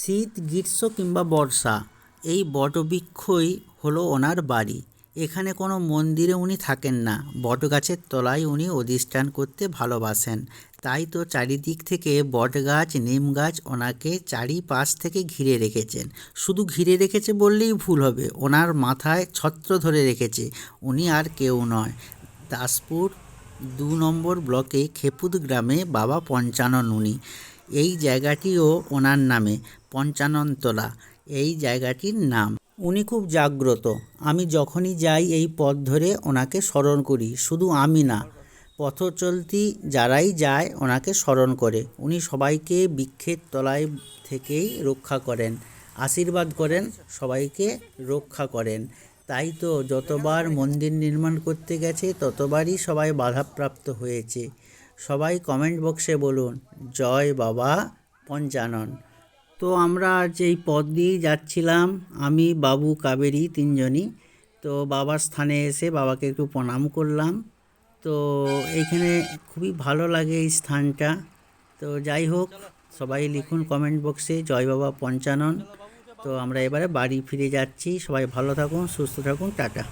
শীত, গ্রীষ্ম কিংবা বর্ষা, এই বটবৃক্ষই হলো ওনার বাড়ি। এখানে কোনো মন্দিরে উনি থাকেন না, বটগাছের তলায় উনি অধিষ্ঠান করতে ভালোবাসেন। তাই তো চারিদিক থেকে বটগাছ নিম গাছ ওনাকে চারিপাশ থেকে ঘিরে রেখেছেন। শুধু ঘিরে রেখেছে বললেই ভুল হবে, ওনার মাথায় ছত্র ধরে রেখেছে, উনি আর কেউ নয়। দাসপুর দু নম্বর ব্লকে খেপুদ গ্রামে বাবা পঞ্চানন উনি। এই জায়গাটিও ওনার নামে। পঞ্চাননতলা, এই জায়গাটির নাম। উনি খুব জাগ্রত। আমি যখনই যাই এই পথ ধরে ওনাকে স্মরণ করি। শুধু আমি না পথ চলতি যারাই যায় ওনাকে স্মরণ করে। উনি সবাইকে বৃক্ষের তলায় থেকেই রক্ষা করেন, আশীর্বাদ করেন, সবাইকে রক্ষা করেন। তাই তো যতবার মন্দির নির্মাণ করতে গেছে, ততবারই সবাই বাধাপ্রাপ্ত হয়েছে। সবাই কমেন্ট বক্সে বলুন, জয় বাবা পঞ্চানন। তো আমরা এই পথ দিয়েই যাচ্ছিলাম, আমি, বাবু, কাবেরি তিনজনই। তো বাবার স্থানে এসে বাবাকে একটু প্রণাম করলাম। তো এইখানে খুবই ভালো লাগে এই স্থানটা। তো যাই হোক, সবাই লিখুন কমেন্ট বক্সে জয় বাবা পঞ্চানন। তো আমরা এবারে বাড়ি ফিরে যাচ্ছি। সবাই ভালো থাকুন, সুস্থ থাকুন, টাটা।